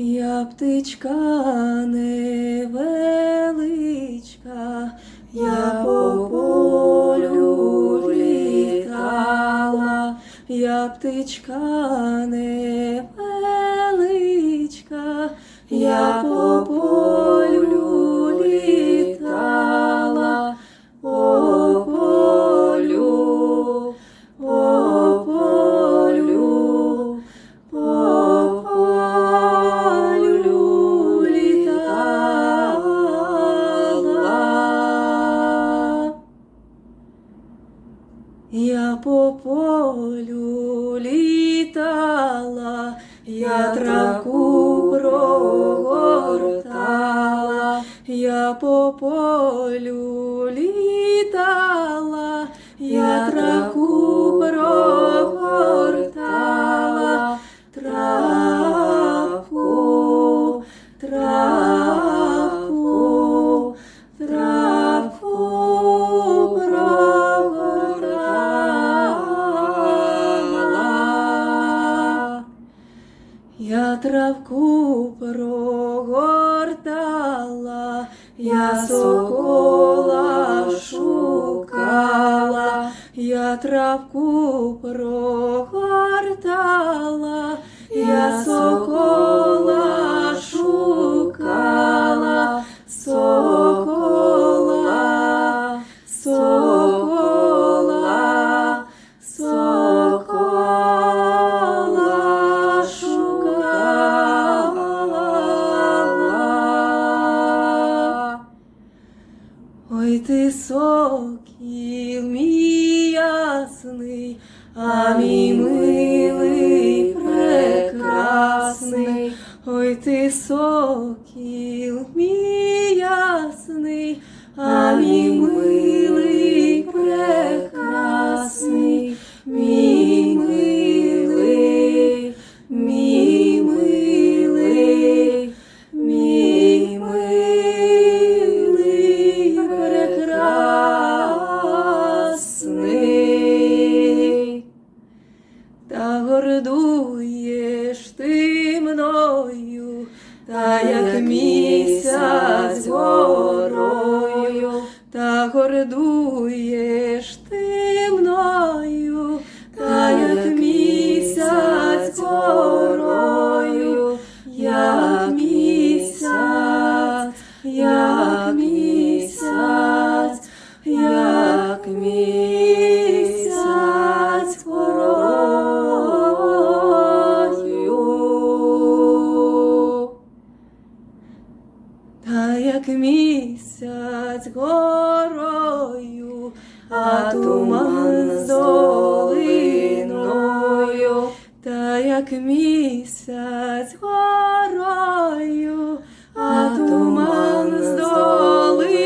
Я птичка невеличка, я по полю літала, я птичка невеличка, я по Я по полю літала, я травку прогортала, я по полю літала, травку прогортала, я сокола шукала, я травку прогортала, Ой ти сокіл мій ясний, а мій милий прекрасний, ой ти сокіл Та ти мною, та як місяць горою, та гордуєш ти мною, та як місяць горою, як місяць, як місяць, як місяць як місяць горою, а туман з долиною, та як місяць горою, а туман з долиною,